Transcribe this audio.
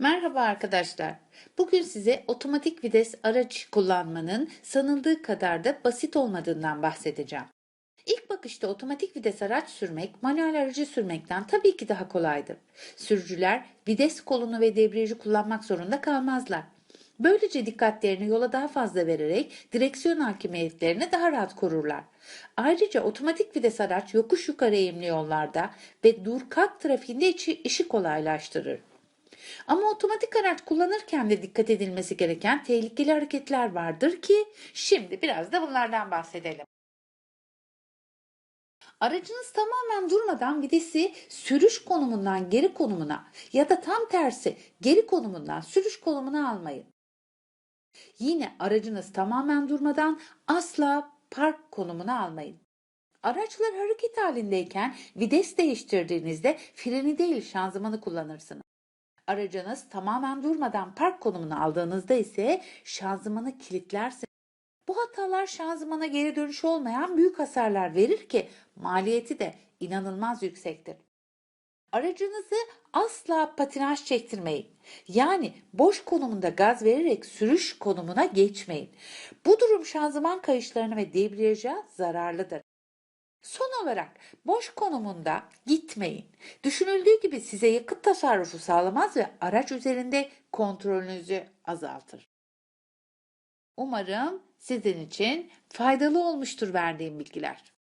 Merhaba arkadaşlar. Bugün size otomatik vites araç kullanmanın sanıldığı kadar da basit olmadığından bahsedeceğim. İlk bakışta otomatik vites araç sürmek manuel aracı sürmekten tabii ki daha kolaydır. Sürücüler vites kolunu ve debriyajı kullanmak zorunda kalmazlar. Böylece dikkatlerini yola daha fazla vererek direksiyon hakimiyetlerini daha rahat korurlar. Ayrıca otomatik vites araç yokuş yukarı eğimli yollarda ve dur kalk trafiğinde işi kolaylaştırır. Ama otomatik araç kullanırken de dikkat edilmesi gereken tehlikeli hareketler vardır ki şimdi biraz da bunlardan bahsedelim. Aracınız tamamen durmadan vitesi sürüş konumundan geri konumuna ya da tam tersi geri konumundan sürüş konumuna almayın. Yine aracınız tamamen durmadan asla park konumuna almayın. Araçlar hareket halindeyken vites değiştirdiğinizde freni değil şanzımanı kullanırsınız. Aracınız tamamen durmadan park konumuna aldığınızda ise şanzımanı kilitlersiniz. Bu hatalar şanzımana geri dönüş olmayan büyük hasarlar verir ki maliyeti de inanılmaz yüksektir. Aracınızı asla patinaj çektirmeyin. Yani boş konumunda gaz vererek sürüş konumuna geçmeyin. Bu durum şanzıman kayışlarına ve debriyaja zararlıdır. Son olarak boş konumunda gitmeyin. Düşünüldüğü gibi size yakıt tasarrufu sağlamaz ve araç üzerinde kontrolünüzü azaltır. Umarım sizin için faydalı olmuştur verdiğim bilgiler.